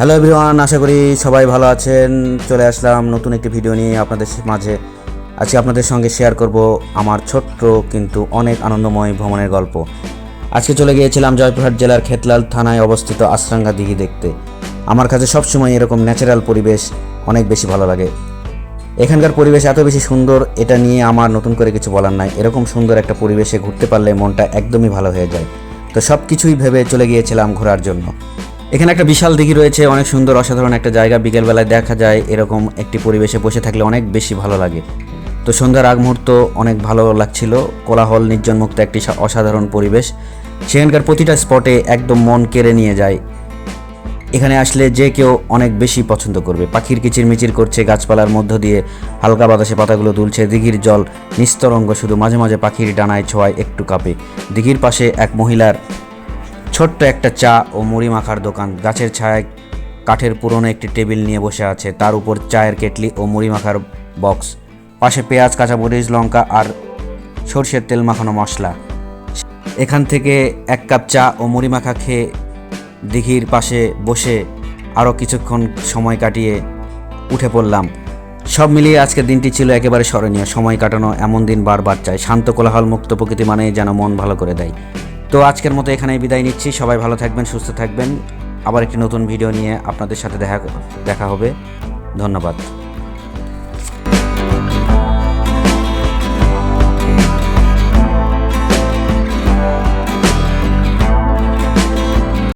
Hello everyone আশা করি সবাই ভালো আছেন। চলে আসলাম নতুন একটি ভিডিও নিয়ে আপনাদের মাঝে। আজকে আপনাদের সঙ্গে শেয়ার করব আমার ছোট্ট কিন্তু অনেক আনন্দময় ভ্রমণের গল্প। আজকে চলে গিয়েছিলাম জয়পুরহাট জেলার খেতলাল থানায় অবস্থিত আশ্রাঙ্গা দিঘি দেখতে। আমার কাছে সবসময় এরকম ন্যাচারাল পরিবেশ অনেক বেশি ভালো লাগে। এখানকার পরিবেশ এত বেশি সুন্দর, এটা নিয়ে আমার নতুন করে কিছু বলার নাই। এরকম সুন্দর একটা পরিবেশে ঘুরতে পারলে মনটা একদমই ভালো হয়ে যায়। তো সব কিছুই ভেবে চলে গিয়েছিলাম ঘোরার জন্য। এখানে একটা বিশাল দিঘি রয়েছে, অনেক সুন্দর, অসাধারণ একটা জায়গা। বিকেলবেলায় দেখা যায় এরকম একটি পরিবেশে বসে থাকলে অনেক বেশি ভালো লাগে। তো সন্ধ্যার আগ মুহূর্ত অনেক ভালো লাগছিল। কোলাহল, নির্জনমুক্ত একটি অসাধারণ পরিবেশ। সেখানকার প্রতিটা স্পটে একদম মন কেড়ে নিয়ে যায়। এখানে আসলে যে কেউ অনেক বেশি পছন্দ করবে। পাখির কিচিরমিচির করছে, গাছপালার মধ্য দিয়ে হালকা বাতাসে পাতাগুলো দুলছে, দিঘির জল নিস্তরঙ্গ, শুধু মাঝে মাঝে পাখির ডানায় ছোঁয়ায় একটু কাঁপে। দিঘির পাশে এক মহিলার ছোট্ট একটা চা ও মুড়ি মাখার দোকান। গাছের ছায়ায় কাঠের পুরনো একটি টেবিল নিয়ে বসে আছে। তার উপর চায়ের কেটলি ও মুড়ি মাখার বক্স। পাশে পেঁয়াজ, কাঁচামরিচ, লঙ্কা আর সর্ষের তেল মাখানো মশলা। এখান থেকে এক কাপ চা ও মুড়ি মাখা খেয়ে দিঘির পাশে বসে আরও কিছুক্ষণ সময় কাটিয়ে উঠে পড়লাম। সব মিলিয়ে আজকের দিনটি ছিল একেবারে স্মরণীয়। সময় কাটানো এমন দিন বারবার চাই। শান্ত কোলাহল মুক্ত প্রকৃতি মানে যেন মন ভালো করে দেয়। তো আজকের মতো এখানেই বিদায় নিচ্ছি। সবাই ভালো থাকবেন, সুস্থ থাকবেন। আবার একটি নতুন ভিডিও নিয়ে আপনাদের সাথে দেখা দেখা হবে। ধন্যবাদ।